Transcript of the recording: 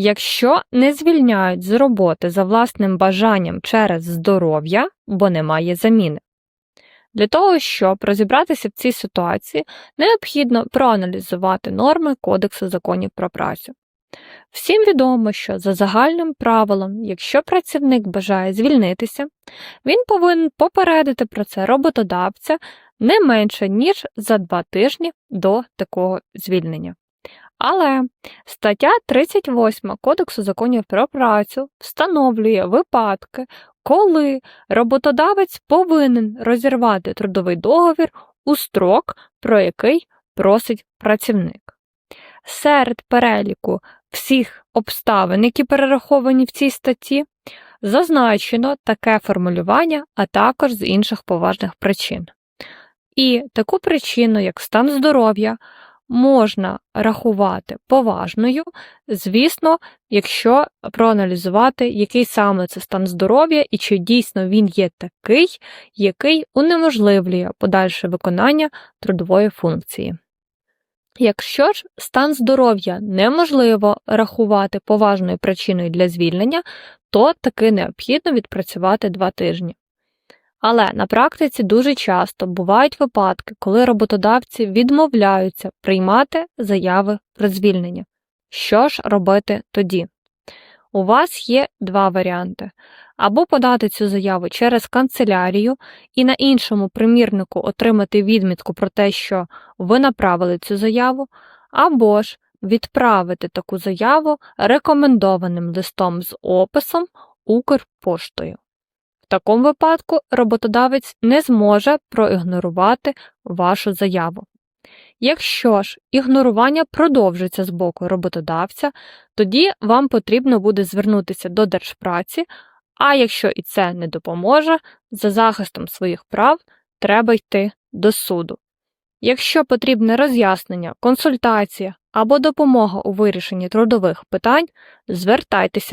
Якщо не звільняють з роботи за власним бажанням через здоров'я, бо немає заміни. Для того, щоб розібратися в цій ситуації, необхідно проаналізувати норми Кодексу законів про працю. Всім відомо, що за загальним правилом, якщо працівник бажає звільнитися, він повинен попередити про це роботодавця не менше, ніж за два тижні до такого звільнення. Але стаття 38 Кодексу законів про працю встановлює випадки, коли роботодавець повинен розірвати трудовий договір у строк, про який просить працівник. Серед переліку всіх обставин, які перераховані в цій статті, зазначено таке формулювання, а також з інших поважних причин. І таку причину, як стан здоров'я, можна рахувати поважною, звісно, якщо проаналізувати, який саме це стан здоров'я і чи дійсно він є такий, який унеможливлює подальше виконання трудової функції. Якщо ж стан здоров'я неможливо рахувати поважною причиною для звільнення, то таки необхідно відпрацювати два тижні. Але на практиці дуже часто бувають випадки, коли роботодавці відмовляються приймати заяви про звільнення. Що ж робити тоді? У вас є два варіанти: або подати цю заяву через канцелярію і на іншому примірнику отримати відмітку про те, що ви направили цю заяву, або ж відправити таку заяву рекомендованим листом з описом Укрпоштою. В такому випадку роботодавець не зможе проігнорувати вашу заяву. Якщо ж ігнорування продовжиться з боку роботодавця, тоді вам потрібно буде звернутися до держпраці, а якщо і це не допоможе, за захистом своїх прав треба йти до суду. Якщо потрібне роз'яснення, консультація або допомога у вирішенні трудових питань, звертайтеся.